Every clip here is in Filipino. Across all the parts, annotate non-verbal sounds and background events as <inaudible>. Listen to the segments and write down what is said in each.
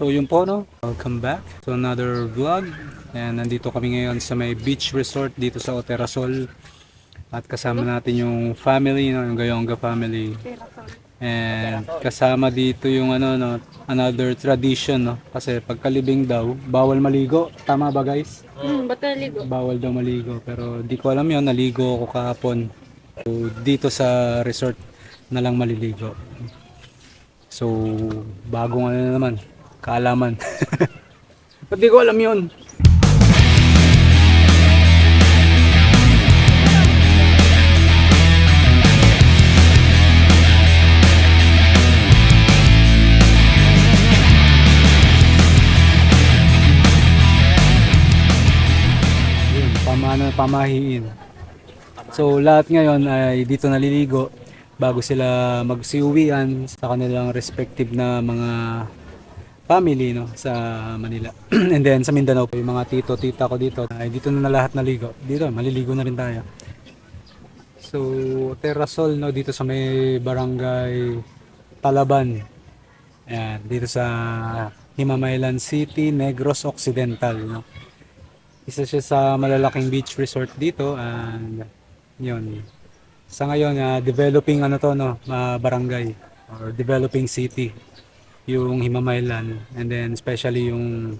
So yun po no, welcome back to another vlog. And nandito kami ngayon sa may beach resort dito sa Oterasol. At kasama natin yung family, no, yung Gayonga family. And kasama dito yung ano no, another tradition no. Kasi pagkalibing daw, bawal maligo. Tama ba guys? Hmm, ba't naligo? Bawal daw maligo. Pero di ko alam yun, naligo ako kahapon. So, dito sa resort na lang maliligo. So, bagong ano na naman, kaalaman. <laughs> Ba't di ko alam yun? Yun, pamana, pamahiin. So lahat ngayon ay dito naliligo bago sila magsiuwian sa kanilang respective na mga family no sa Manila. <clears throat> And then sa Mindanao yung mga tito, tita ko dito ay dito na, na lahat naligo. Dito maliligo na rin tayo. So Terrasol no dito sa may barangay Talaban. Ayan, dito sa Himamaylan City, Negros Occidental no. Isa siya sa malalaking beach resort dito and yun. Sa ngayon, ah, developing ano to no, ah, barangay or developing city yung Himamaylan and then especially yung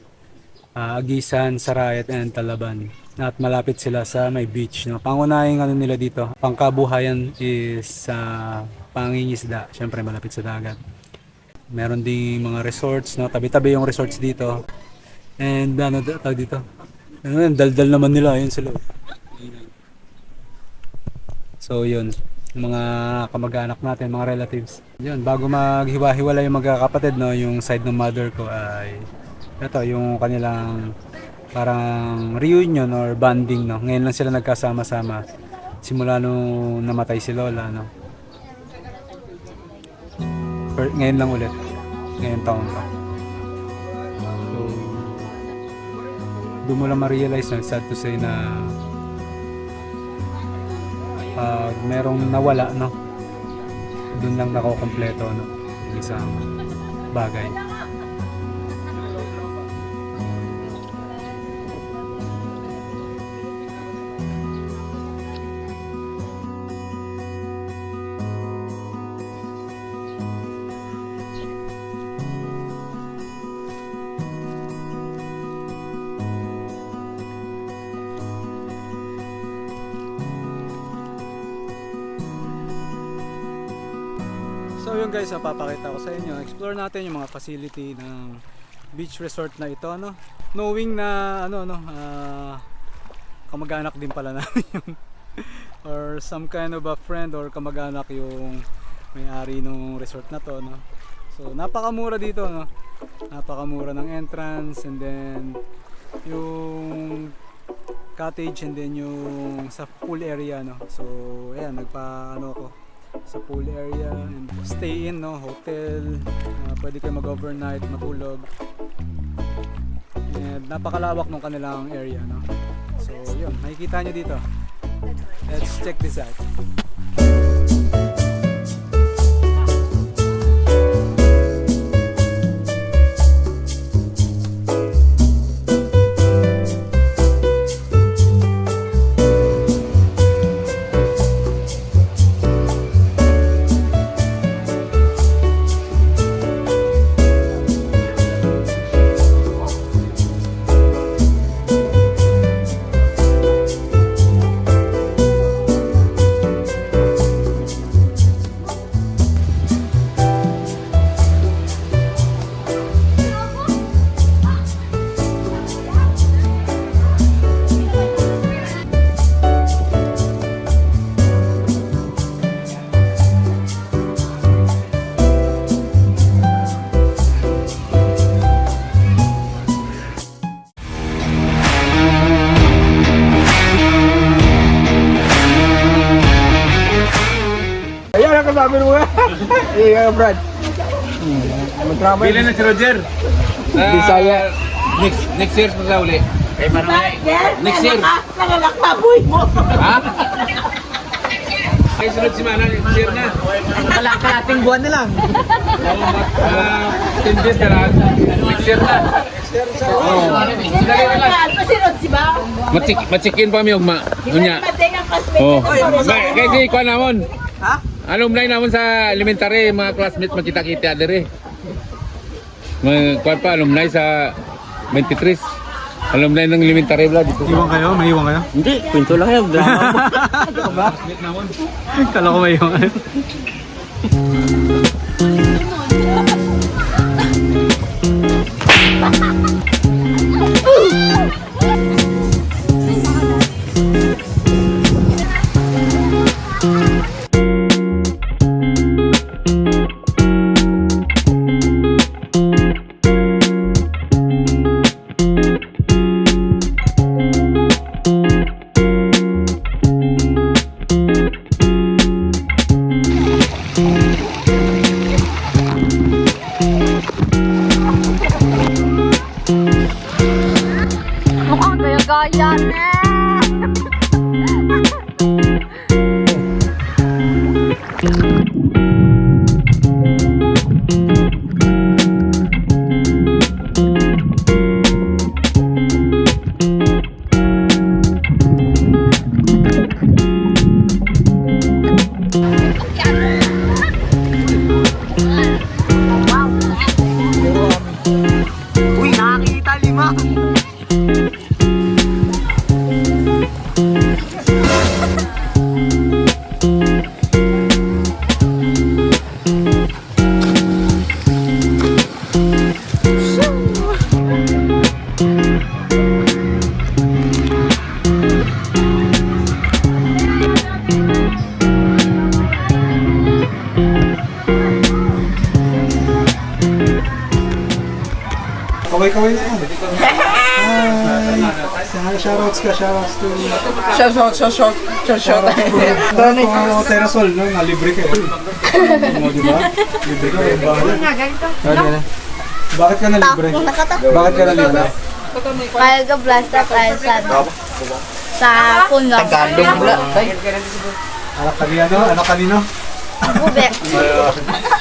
ah, Agisan, Sarayat and Talaban. At malapit sila sa may beach no. Pangunahing ano nila dito, pangkabuhayan is sa pangingisda, syempre malapit sa dagat. Meron ding mga resorts no, tabi-tabi yung resorts dito. And ano tawag dito? Ano yun, daldal naman nila, ayun sila. So yun, mga kamag-anak natin, mga relatives. Yun, bago maghiwa-hiwala yung magkakapatid, no, yung side ng mother ko ay ito, yung kanilang parang reunion or bonding, no. Ngayon lang sila nagkasama-sama simula nung namatay si Lola, no. Per- ngayon lang ulit. Ngayon taon pa. So, doon mo lang ma-realize na sad to say na pag merong nawala no doon lang nakokompleto no? Yung isang bagay Yun guys, papakita ko sa inyo. Explore natin yung mga facility ng beach resort na ito, no? Knowing na ano no, ah, kamag-anak din pala <laughs> namin yun. or some kind of a friend or kamag-anak yung may-ari ng resort na to, no? So napakamura dito, no? Napakamura ng entrance and then yung cottage and then yung sa pool area, no? So ayan, nagpa ano ako sa pool area and stay in no? Hotel. Uh, pwede kayo mag overnight matulog. And napakalawak ng kanilang area no? So yun. Makikita nyo dito. Let's check this out Ang kasabi mo nga. Iya, Brad. Mag-travel. Bilan na si Roger. Ah, Bisaya. Next next year pa sa uli. Kay Manuel. Next year. Nangalak mo. Ha? Kaya sunod si Mana, share na. Kala kalating buwan na lang. Oo, mag, ah, 10 days ka lang. Next year na. Na si ba? Matsik, matsikin pa mi ugma. Unya. Oh. ko. Ba, kasi kuan namon. Ha? Alumni namon sa elementary, mga classmates magkita-kita dire. Mga kuan pa alumni sa 23. Alumni ng elementary bla dito. Iwan kayo? May iwan kayo? Hindi, kwento lang yan. <laughs> Drama mo. Kala ko may iwan kayo. Mukhang gaya-gaya na. Kaway-kaway na yan. Hi! Shoutouts ka, shoutouts to... Shot, shot, shot, shot, shot, shot. Oh, Terasol, no? Na libre kayo. Mo, di ba? Libre kayo. Bakit? Bakit ka na libre? Bakit ka na libre? Kaya ka blasta tayo sa sa puno. Tagalog mo lang. Anak kanino? Anak kanino? Bube.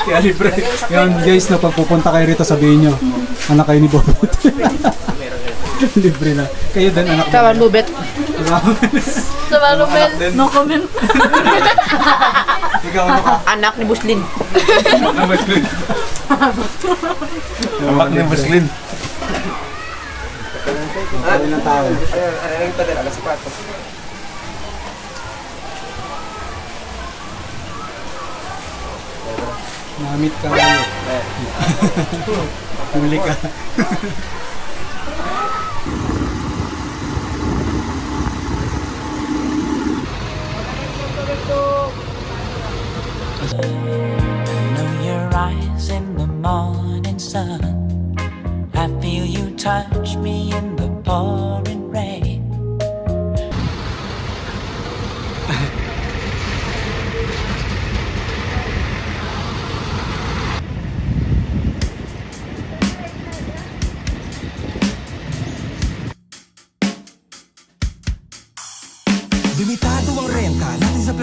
Kaya libre. Yan guys, na pagpupunta kayo rito, sabihin nyo, anak kayo ni Bobot. libre na. Kayo din, anak Tama, lubet. Sa Marumel, no comment. Ikaw, ano ka? Anak ni Buslin. Amak ni Muslin. Kaya ng tao. Namit ka ngayon. Huli ka. in the morning sun. I feel you touch me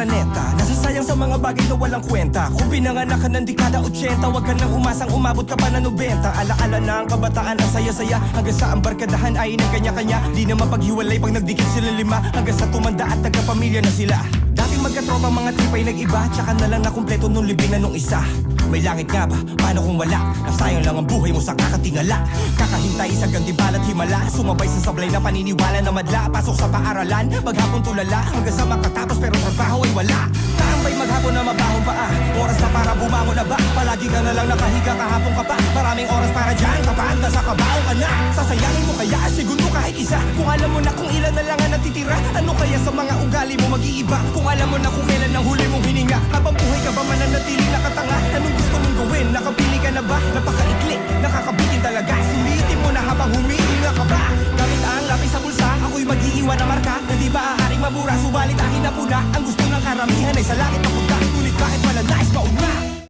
planeta. Nasasayang sa mga bagay na walang kwenta. Kung pinanganak ka ng dekada 80 Huwag ka nang umasang umabot ka pa ng 90 Alaala na ang kabataan ang saya-saya. Hanggang sa ang barkadahan ay ng kanya-kanya Di na mapaghiwalay pag nagdikit sila lima. Hanggang sa tumanda at nagkapamilya na sila. Dating magkatropa mga tripay nag-iba. Tsaka na lang nakumpleto nung libingan nung isa May langit nga ba? Paano kung wala? Nasayang lang ang buhay mo sa kakatingala. Kakahintay sa gandibalat himala. Sumabay sa sablay na paniniwala na madla. Pasok sa paaralan, maghapon tulala. Hanggang sa makatapos pero trabaho ay wala. Tambay maghapon na mabahong paa Oras na para bumangon na ba? Palagi ka na lang nakahiga kahapon ka pa. Maraming oras para dyan kapag nasa kabaong ka na. Sasayangin mo kaya segundo kahit isa. Kung alam mo na kung ilan na lang ang natitira Ano kaya sa mga ugali mo mag-iiba? Kung alam mo na kung kailan ang huli mong hininga Habang buhay ka ba mananatili nakatanga gawin? Nakapili ka na ba? Napakaikli, nakakabitin talaga Sulitin mo na habang humihinga ka ba? Gamit ang lapis sa bulsa Ako'y mag-iiwan na marka Na di ba aaaring mabura Subalit akin na puna Ang gusto ng karamihan ay sa langit papunta